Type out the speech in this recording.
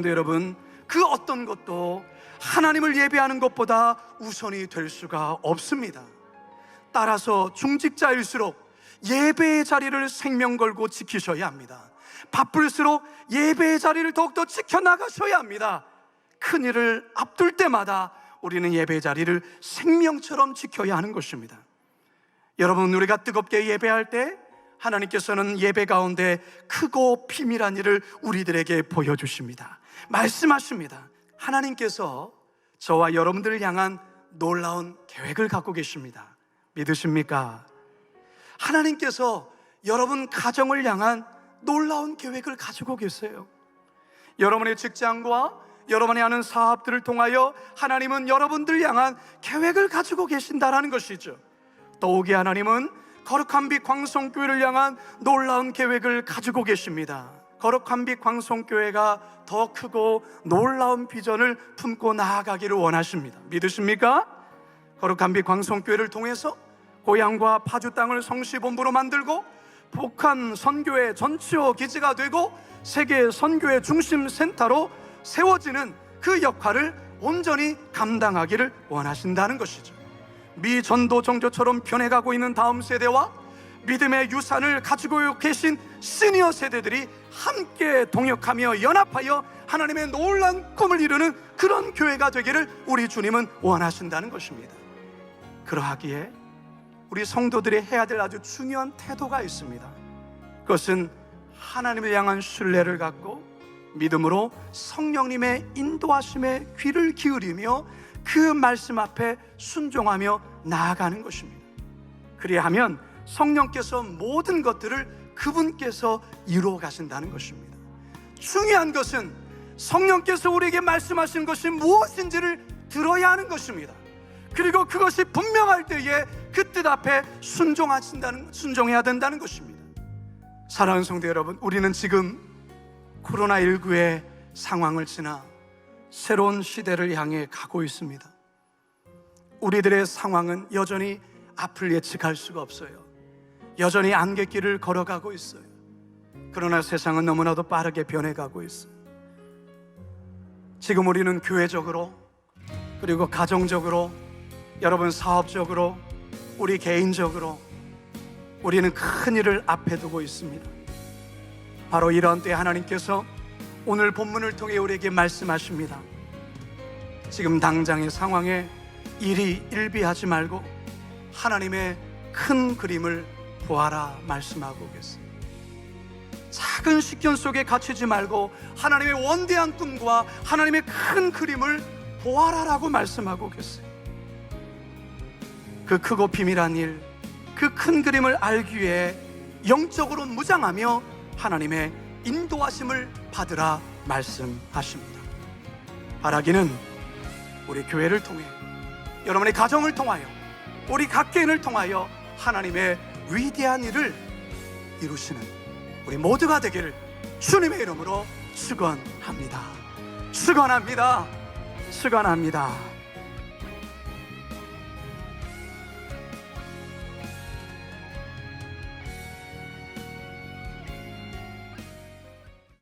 성도 여러분, 그 어떤 것도 하나님을 예배하는 것보다 우선이 될 수가 없습니다. 따라서 중직자일수록 예배의 자리를 생명 걸고 지키셔야 합니다. 바쁠수록 예배의 자리를 더욱더 지켜나가셔야 합니다. 큰 일을 앞둘 때마다 우리는 예배의 자리를 생명처럼 지켜야 하는 것입니다. 여러분, 우리가 뜨겁게 예배할 때 하나님께서는 예배 가운데 크고 비밀한 일을 우리들에게 보여주십니다. 말씀하십니다. 하나님께서 저와 여러분들을 향한 놀라운 계획을 갖고 계십니다. 믿으십니까? 하나님께서 여러분 가정을 향한 놀라운 계획을 가지고 계세요. 여러분의 직장과 여러분이 하는 사업들을 통하여 하나님은 여러분들 향한 계획을 가지고 계신다라는 것이죠. 더욱이 하나님은 거룩한 빛 광성교회를 향한 놀라운 계획을 가지고 계십니다. 거룩한 빛 광성교회가 더 크고 놀라운 비전을 품고 나아가기를 원하십니다. 믿으십니까? 거룩한 빛 광성교회를 통해서 고향과 파주 땅을 성시본부로 만들고 북한 선교의 전치호 기지가 되고 세계 선교의 중심 센터로 세워지는 그 역할을 온전히 감당하기를 원하신다는 것이죠. 미 전도 종교처럼 변해가고 있는 다음 세대와 믿음의 유산을 가지고 계신 시니어 세대들이 함께 동역하며 연합하여 하나님의 놀란 꿈을 이루는 그런 교회가 되기를 우리 주님은 원하신다는 것입니다. 그러하기에 우리 성도들이 해야 될 아주 중요한 태도가 있습니다. 그것은 하나님을 향한 신뢰를 갖고 믿음으로 성령님의 인도하심에 귀를 기울이며 그 말씀 앞에 순종하며 나아가는 것입니다. 그리하면 성령께서 모든 것들을 그분께서 이루어 가신다는 것입니다. 중요한 것은 성령께서 우리에게 말씀하신 것이 무엇인지를 들어야 하는 것입니다. 그리고 그것이 분명할 때에 그 뜻 앞에 순종하신다는 순종해야 된다는 것입니다. 사랑하는 성도 여러분, 우리는 지금 코로나 19의 상황을 지나 새로운 시대를 향해 가고 있습니다. 우리들의 상황은 여전히 앞을 예측할 수가 없어요. 여전히 안갯길을 걸어가고 있어요. 그러나 세상은 너무나도 빠르게 변해가고 있어요. 지금 우리는 교회적으로 그리고 가정적으로 여러분 사업적으로 우리 개인적으로 우리는 큰 일을 앞에 두고 있습니다. 바로 이런 때 하나님께서 오늘 본문을 통해 우리에게 말씀하십니다. 지금 당장의 상황에 일이 일비하지 말고 하나님의 큰 그림을 보아라 말씀하고 계세요. 작은 식견 속에 갇히지 말고 하나님의 원대한 꿈과 하나님의 큰 그림을 보아라라고 말씀하고 계세요. 그 크고 비밀한 일, 그 큰 그림을 알기 위해 영적으로 무장하며 하나님의 인도하심을 받으라 말씀하십니다. 바라기는 우리 교회를 통해 여러분의 가정을 통하여 우리 각 개인을 통하여 하나님의 위대한 일을 이루시는 우리 모두가 되기를 주님의 이름으로 축원합니다. 축원합니다. 축원합니다.